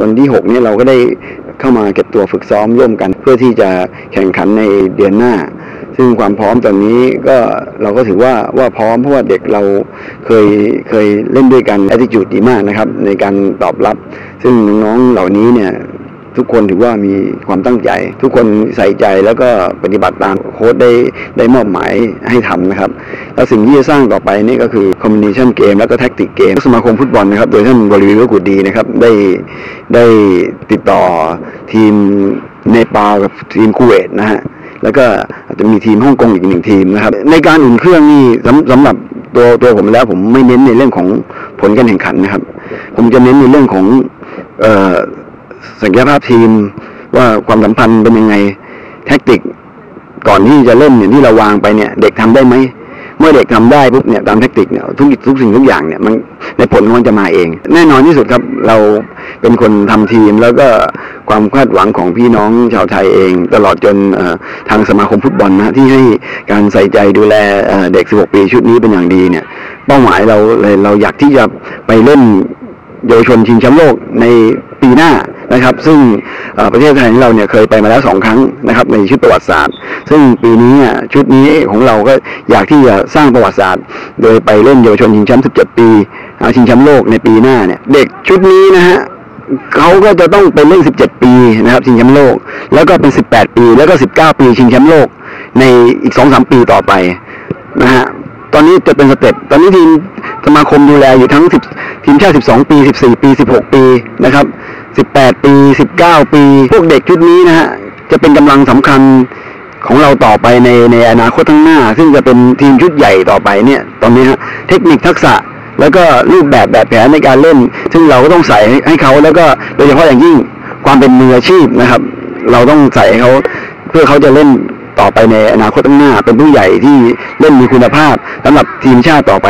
วันที่ 6 เนี่ยเราก็ได้เข้ามาเก็บตัวฝึกซ้อมร่วมกัน เพื่อที่จะแข่งขันในเดือนหน้า ซึ่งความพร้อมตอนนี้ก็เราก็ถือว่าว่าพร้อมเพราะว่าเด็กเราเคยเคยเล่นด้วยกันแอติจูดดีมากนะครับ ในการตอบรับ ซึ่งน้องๆเหล่านี้เนี่ย ทุกคนถือว่ามีความตั้งใจ ทุกคนใส่ใจแล้วก็ปฏิบัติตามโค้ชได้ได้มอบหมายให้ทำนะครับ แล้วสิ่งที่จะสร้างต่อไปนี่ก็คือ combination game แล้วก็ tactic game สมาคมฟุตบอลนะครับ โดยท่านบริวิวกุดีนะครับได้ได้ติดต่อทีมเนปาลกับทีมคูเวตนะฮะแล้วก็อาจจะมีทีมฮ่องกงอีกหนึ่งทีมนะครับ ในการอุ่นเครื่องนี่สำสำหรับตัวตัวผมแล้วผมไม่เน้นในเรื่องของผลการแข่งขันนะครับ ผมจะเน้นในเรื่องของเอ่อ ศักยภาพทีม ว่าความสัมพันธ์เป็นยังไง แท็กติกก่อนที่จะเล่นอย่างที่เราวางไปเนี่ย เด็กทำได้ไหมเมื่อเด็กทำได้ปุ๊บเนี่ยตามแท็กติกเนี่ยทุกทุกสิ่งทุกอย่างเนี่ยมันในผลมันจะมาเอง แน่นอนที่สุดครับเราเป็นคนทำทีม แล้วก็ความคาดหวังของพี่น้องชาวไทยเอง ตลอดจนทางสมาคมฟุตบอลนะที่ให้การใส่ใจดูแลเอ่อเด็ก 16 ปีชุดนี้เป็นอย่างดีเนี่ยเป้าหมายเราเลยเราอยากที่จะไปเล่นเยาวชนชิงแชมป์โลกในปีหน้า นะครับ ซึ่งประเทศไทยของเราเนี่ยเคยไปมาแล้วสองครั้งนะครับ ในชุดประวัติศาสตร์ ซึ่งปีนี้เนี่ยชุดนี้ของเราก็อยากที่จะสร้างประวัติศาสตร์ โดยไปเล่นเยาวชนชิงแชมป์17 ปีเอาชิงแชมป์โลกในปีหน้าเนี่ยเด็กชุดนี้นะฮะเขาก็จะต้องไปเล่น 17 ปีนะครับชิงแชมป์โลก แล้วก็เป็น 18 ปีแล้วก็ 19 ปีชิงแชมป์โลกในอีก 2-3 ปีต่อไปนะฮะตอนนี้จะเป็นสเต็ปตอนนี้ทีมสมาคมดูแลอยู่ทั้ง10ทีมชาติ 12 ปี 14 ปี 16 ปีนะครับ 18 ปี 19 ปี พวกเด็กชุดนี้นะฮะ จะเป็นกำลังสำคัญของเราต่อไปในในอนาคตข้างหน้า ซึ่งจะเป็นทีมชุดใหญ่ต่อไปเนี่ย ตอนนี้ฮะ เทคนิคทักษะแล้วก็รูปแบบแบบแผนในการเล่น ซึ่งเราก็ต้องใส่ให้เขาแล้วก็โดยเฉพาะอย่างยิ่งความเป็นมืออาชีพนะครับ เราต้องใส่ให้เขาเพื่อเขาจะเล่นต่อไปในอนาคตข้างหน้า เป็นผู้ใหญ่ที่เล่นมีคุณภาพสำหรับทีมชาติต่อไป